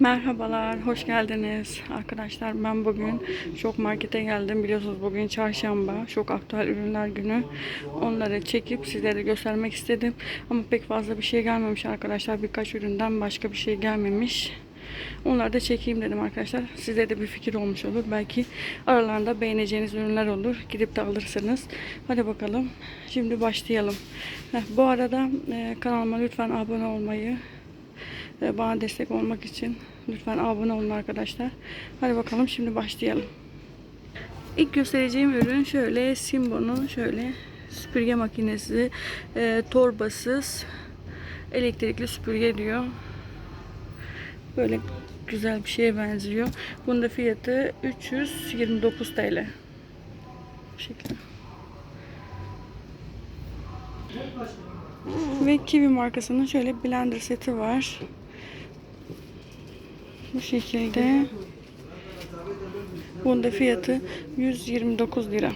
Merhabalar, hoş geldiniz arkadaşlar. Ben bugün Şok Market'e geldim. Biliyorsunuz bugün çarşamba, Şok Aktüel Ürünler Günü. Onları çekip sizlere göstermek istedim. Ama pek fazla bir şey gelmemiş arkadaşlar. Birkaç üründen başka bir şey gelmemiş. Onları da çekeyim dedim arkadaşlar. Size de bir fikir olmuş olur. Belki aralarında beğeneceğiniz ürünler olur. Gidip de alırsınız. Hadi bakalım. Şimdi başlayalım. Heh, bu arada e, kanalıma lütfen abone olmayı, bana destek olmak için lütfen abone olun arkadaşlar. Hadi bakalım şimdi başlayalım. İlk göstereceğim ürün şöyle Simbo'nun şöyle süpürge makinesi e, torbasız elektrikli süpürge diyor. Böyle güzel bir şeye benziyor. Bunun da fiyatı 329 TL. Bu şekilde. Ve Kiwi markasının şöyle blender seti var. Bu şekilde. Bunun da fiyatı 129 lira.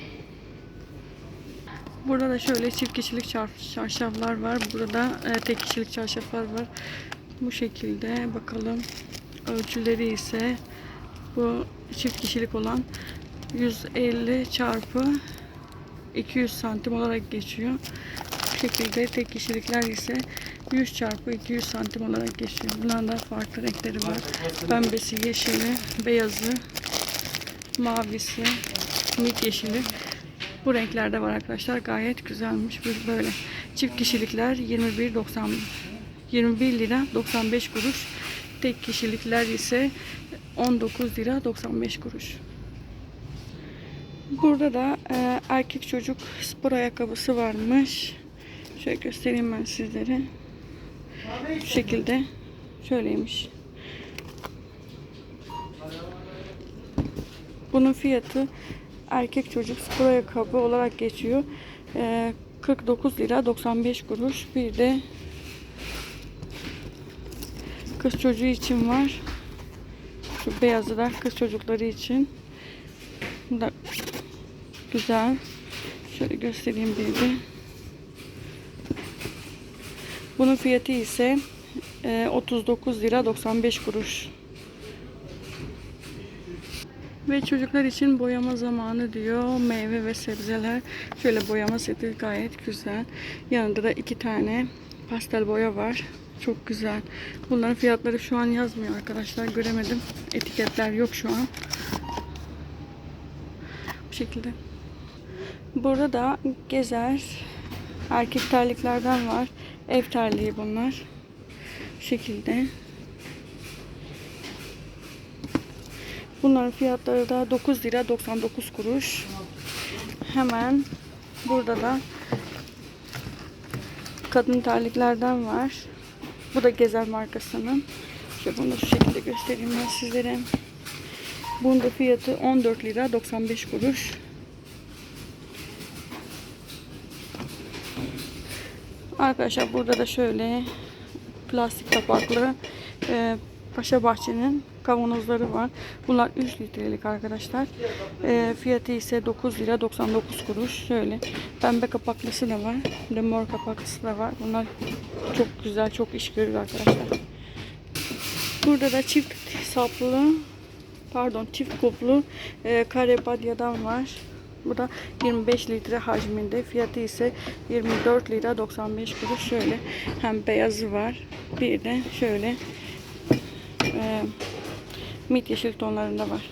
Burada da şöyle çift kişilik çar- çarşaflar var. Burada e, tek kişilik çarşaflar var. Bu şekilde bakalım. Ölçüleri ise bu çift kişilik olan 150 çarpı 200 santim olarak geçiyor. Bu şekilde tek kişilikler ise 100 çarpı 200 santim olarak geçiyor. Bunların da farklı renkleri var. Pembesi, yeşili, beyazı, mavisi, mik yeşili. Bu renklerde var arkadaşlar. Gayet güzelmiş. Böyle. Çift kişilikler 21.90 21 lira 95 kuruş. Tek kişilikler ise 19 lira 95 kuruş. Burada da e, erkek çocuk spor ayakkabısı varmış. Şöyle göstereyim ben sizlere. Şu şekilde. Şöyleymiş. Bunun fiyatı erkek çocuk spor ayakkabı olarak geçiyor. E, 49 lira 95 kuruş. Bir de kız çocuğu için var. Şu beyazı da kız çocukları için. Bu da güzel. Şöyle göstereyim bir de. Bunun fiyatı ise e, 39 lira 95 kuruş. Ve çocuklar için boyama zamanı diyor. Meyve ve sebzeler. Şöyle boyama seti gayet güzel. Yanında da iki tane pastel boya var. Çok güzel. Bunların fiyatları şu an yazmıyor arkadaşlar. Göremedim. Etiketler yok şu an. Bu şekilde. Burada da gezer erkek terliklerden var. Ev terliği bunlar. Bu şekilde. Bunların fiyatları da 9 lira 99 kuruş. Hemen burada da kadın terliklerden var. Bu da Gezer markasının. Şöyle bunu şu şekilde göstereyim ben sizlere. Bunun da fiyatı 14 lira 95 kuruş. Arkadaşlar burada da şöyle plastik kapaklı e, Paşa Bahçe'nin kavanozları var. Bunlar 3 litrelik arkadaşlar. E, fiyatı ise 9 lira 99 kuruş. Şöyle pembe kapaklısı da var. Bir de mor kapaklısı da var. Bunlar çok güzel, çok iş görür arkadaşlar. Burada da çift saplı pardon çift kuplu e, kare badyadan var. Bu da 25 litre hacminde. Fiyatı ise 24 lira 95 kuruş. Şöyle hem beyazı var. Bir de şöyle e, mit yeşil tonlarında var.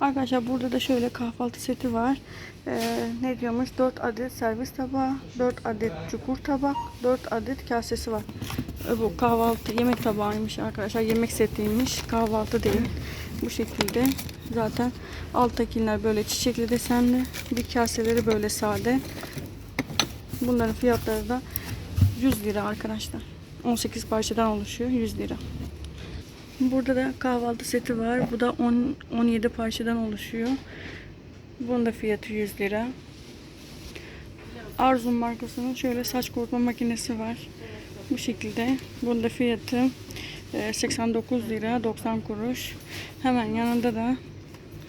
Arkadaşlar burada da şöyle kahvaltı seti var. E, ne diyormuş? 4 adet servis tabağı, 4 adet çukur tabak, 4 adet kasesi var. E, bu kahvaltı yemek tabağıymış arkadaşlar. Yemek setiymiş. Kahvaltı değil. Bu şekilde. Zaten alttakiler böyle çiçekli desenli. Bir kaseleri böyle sade. Bunların fiyatları da 100 lira arkadaşlar. 18 parçadan oluşuyor. 100 lira. Burada da kahvaltı seti var. Bu da 10 17 parçadan oluşuyor. Bunun da fiyatı 100 lira. Arzum markasının şöyle saç kurutma makinesi var. Bu şekilde. Bunun da fiyatı e, 89 lira 90 kuruş. Hemen yanında da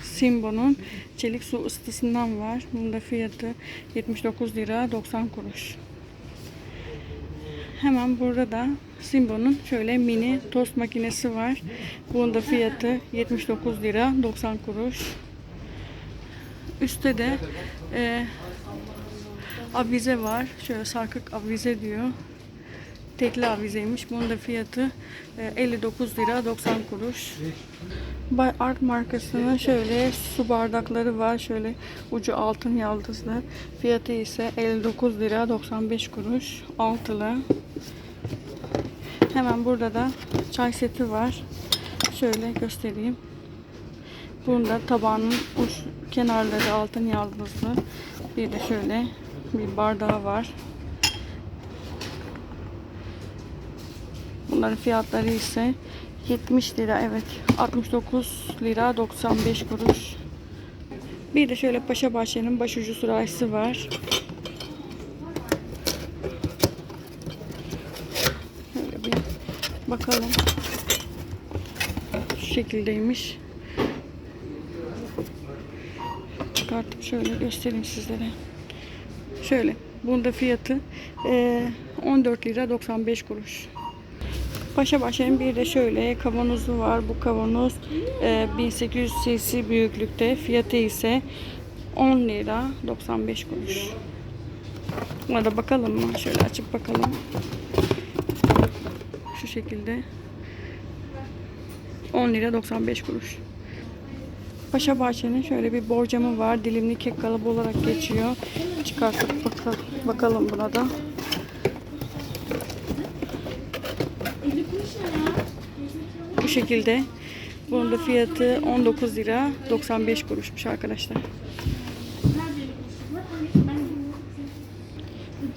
Simbo'nun çelik su ısıtısından var. Bunun da fiyatı 79 lira 90 kuruş. Hemen burada da Simbo'nun şöyle mini tost makinesi var. Bunun da fiyatı 79 lira 90 kuruş. Üstte de e, avize var. Şöyle sarkık avize diyor. Tekli avizeymiş. Bunun da fiyatı e, 59 lira 90 kuruş. Bay Art markasının şöyle su bardakları var. Şöyle ucu altın yaldızlı. Fiyatı ise 59 lira 95 kuruş. Altılı. Hemen burada da çay seti var. Şöyle göstereyim. Bunda tabağının uç kenarları altın yaldızlı. Bir de şöyle bir bardağı var. Bunların fiyatları ise 70 lira evet 69 lira 95 kuruş. Bir de şöyle Paşa Bahçe'nin başucu sürahisi var. Şöyle bir bakalım. Şu şekildeymiş. Çıkartıp şöyle göstereyim sizlere. Şöyle. Bunda fiyatı eee, 14 lira 95 kuruş. Paşa Bahçe'nin bir de şöyle kavanozu var. Bu kavanoz eee, 1800 cc büyüklükte. Fiyatı ise 10 lira 95 kuruş. Buna da bakalım mı? Şöyle açıp bakalım. Şu şekilde. 10 lira 95 kuruş. Paşa Bahçe'nin şöyle bir borcamı var. Dilimli kek kalıbı olarak geçiyor. Çıkartıp baka- bakalım buna da. Bu şekilde. Bunun da fiyatı 19 lira 95 kuruşmuş arkadaşlar.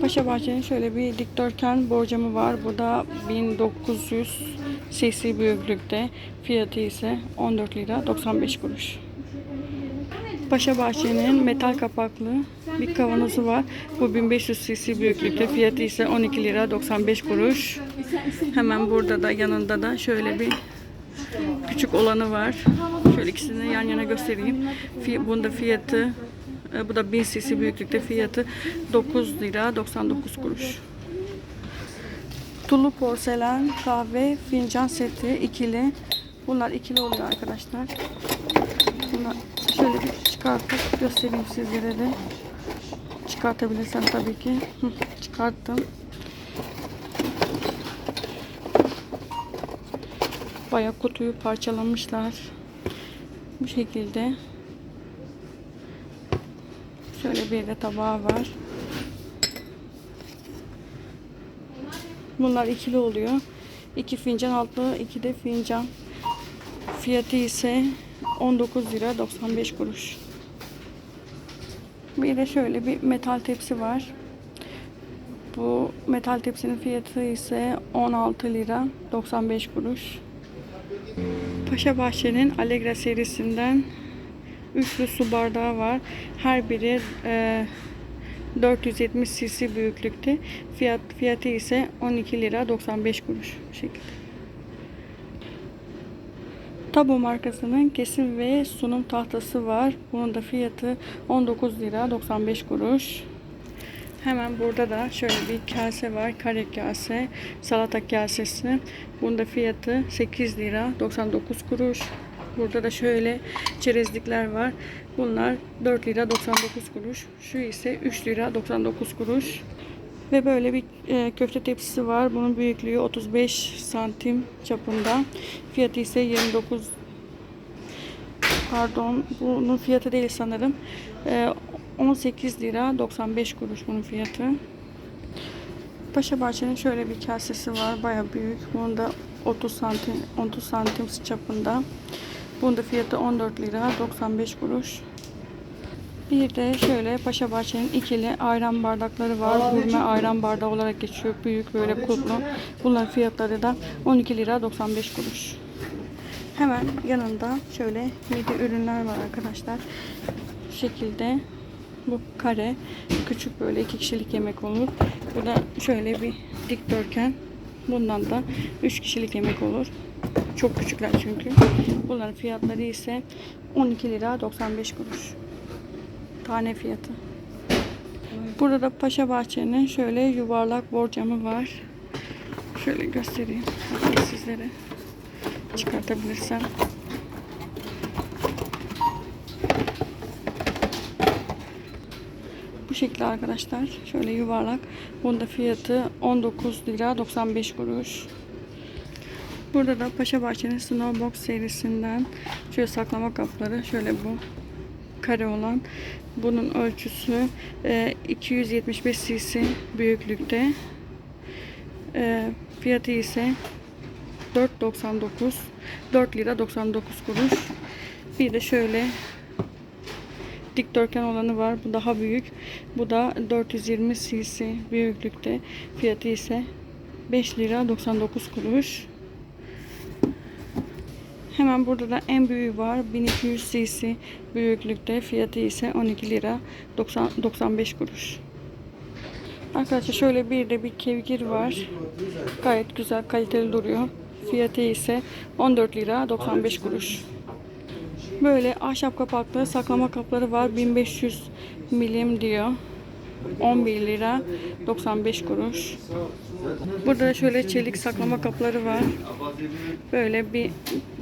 Paşa Bahçe'nin şöyle bir dikdörtgen borcamı var. Bu da 1900 cc büyüklükte. Fiyatı ise 14 lira 95 kuruş. Paşa Bahçe'nin metal kapaklı bir kavanozu var. Bu 1500 cc büyüklükte. Fiyatı ise 12 lira 95 kuruş. Hemen burada da yanında da şöyle bir küçük olanı var. Şöyle ikisini yan yana göstereyim. Bunda fiyatı e, bu da 1000 cc büyüklükte fiyatı 9 lira 99 kuruş. Tulu porselen kahve fincan seti ikili. Bunlar ikili oluyor arkadaşlar. Çıkartıp göstereyim sizlere de. Çıkartabilirsem tabii ki. Çıkarttım. Bayağı kutuyu parçalamışlar. Bu şekilde. Şöyle bir de tabağı var. Bunlar ikili oluyor. İki fincan altı, iki de fincan. Fiyatı ise 19 lira 95 kuruş. Bir de şöyle bir metal tepsi var. Bu metal tepsinin fiyatı ise 16 lira 95 kuruş. Paşa Bahçe'nin Allegra serisinden üçlü su bardağı var. Her biri e, 470 cc büyüklükte. Fiyat fiyatı ise 12 lira 95 kuruş bu şekilde. Tabu markasının kesim ve sunum tahtası var. Bunun da fiyatı 19 lira 95 kuruş. Hemen burada da şöyle bir kase var. Kare kase, salata kasesi. Bunun da fiyatı 8 lira 99 kuruş. Burada da şöyle çerezlikler var. Bunlar 4 lira 99 kuruş. Şu ise 3 lira 99 kuruş. Ve böyle bir e, köfte tepsisi var. Bunun büyüklüğü 35 santim çapında. Fiyatı ise 29 pardon bunun fiyatı değil sanırım. E, 18 lira 95 kuruş bunun fiyatı. Paşa Bahçe'nin şöyle bir kasesi var. Baya büyük. Bunun da 30 santim 30 santim çapında. Bunun da fiyatı 14 lira 95 kuruş. Bir de şöyle Paşa Bahçe'nin ikili ayran bardakları var. Gurme ayran bardağı olarak geçiyor. Büyük böyle kulplu. Bunların fiyatları da 12 lira 95 kuruş. Hemen yanında şöyle midye ürünler var arkadaşlar. Şu şekilde bu kare küçük böyle iki kişilik yemek olur. Bu da şöyle bir dikdörtgen. Bundan da 3 kişilik yemek olur. Çok küçükler çünkü. Bunların fiyatları ise 12 lira 95 kuruş. Tane fiyatı. Burada da Paşa Bahçe'nin şöyle yuvarlak borcamı var. Şöyle göstereyim sizlere çıkartabilirsem. Bu şekilde arkadaşlar. Şöyle yuvarlak. Bunda fiyatı 19 lira 95 kuruş. Burada da Paşa Bahçe'nin Snowbox serisinden şöyle saklama kapları. Şöyle bu kare olan. Bunun ölçüsü e, 275 cc büyüklükte. E, fiyatı ise 4.99 4 lira 99 kuruş. Bir de şöyle dikdörtgen olanı var. Bu daha büyük. Bu da 420 cc büyüklükte. Fiyatı ise 5 lira 99 kuruş. Hemen burada da en büyüğü var. 1200 cc büyüklükte. Fiyatı ise 12 lira 90, 95 kuruş. Arkadaşlar şöyle bir de bir kevgir var. Gayet güzel kaliteli duruyor. Fiyatı ise 14 lira 95 kuruş. Böyle ahşap kapaklı saklama kapları var. 1500 milim diyor. 11 lira 95 kuruş. Burada da şöyle çelik saklama kapları var. Böyle bir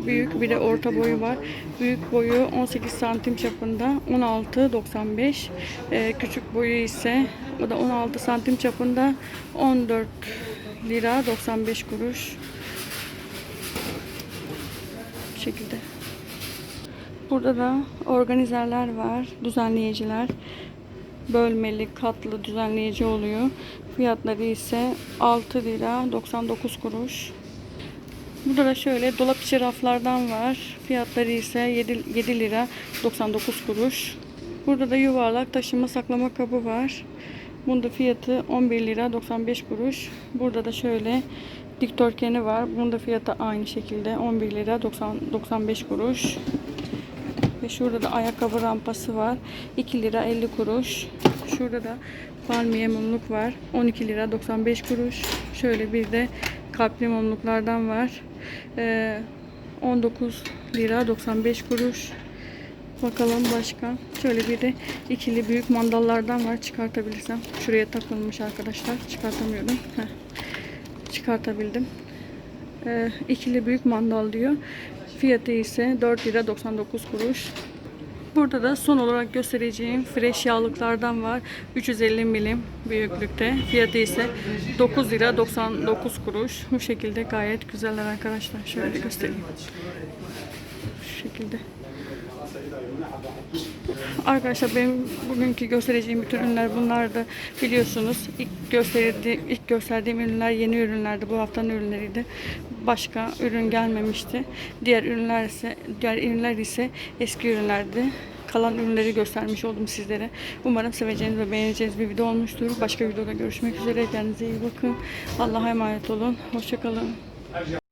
büyük bir de orta boyu var. Büyük boyu 18 santim çapında 16.95. Ee, küçük boyu ise o da 16 santim çapında 14 lira 95 kuruş. Bu şekilde. Burada da organizerler var, düzenleyiciler. Bölmeli, katlı düzenleyici oluyor. Fiyatları ise 6 lira 99 kuruş. Burada da şöyle dolap içi raflardan var. Fiyatları ise 7, 7 lira 99 kuruş. Burada da yuvarlak taşıma saklama kabı var. Bunda fiyatı 11 lira 95 kuruş. Burada da şöyle dikdörtgeni var. Bunun da fiyatı aynı şekilde 11 lira 90, 95 kuruş. Ve şurada da ayakkabı rampası var. 2 lira 50 kuruş. Şurada da palmiye mumluk var. 12 lira 95 kuruş. Şöyle bir de kalpli mumluklardan var. Ee, 19 lira 95 kuruş. Bakalım başka. Şöyle bir de ikili büyük mandallardan var. Çıkartabilirsem. Şuraya takılmış arkadaşlar. Çıkartamıyorum. Heh. Çıkartabildim. Ee, ikili büyük mandal diyor. Fiyatı ise 4 lira 99 kuruş. Burada da son olarak göstereceğim fresh yağlıklardan var. 350 milim büyüklükte. Fiyatı ise 9 lira 99 kuruş. Bu şekilde gayet güzeller arkadaşlar. Şöyle göstereyim. Şu şekilde. Arkadaşlar benim bugünkü göstereceğim bütün ürünler bunlardı. Biliyorsunuz ilk gösterdiğim, ilk gösterdiğim ürünler yeni ürünlerdi. Bu haftanın ürünleriydi. Başka ürün gelmemişti. Diğer ürünler ise diğer ürünler ise eski ürünlerdi. Kalan ürünleri göstermiş oldum sizlere. Umarım seveceğiniz ve beğeneceğiniz bir video olmuştur. Başka videoda görüşmek üzere. Kendinize iyi bakın. Allah'a emanet olun. Hoşçakalın.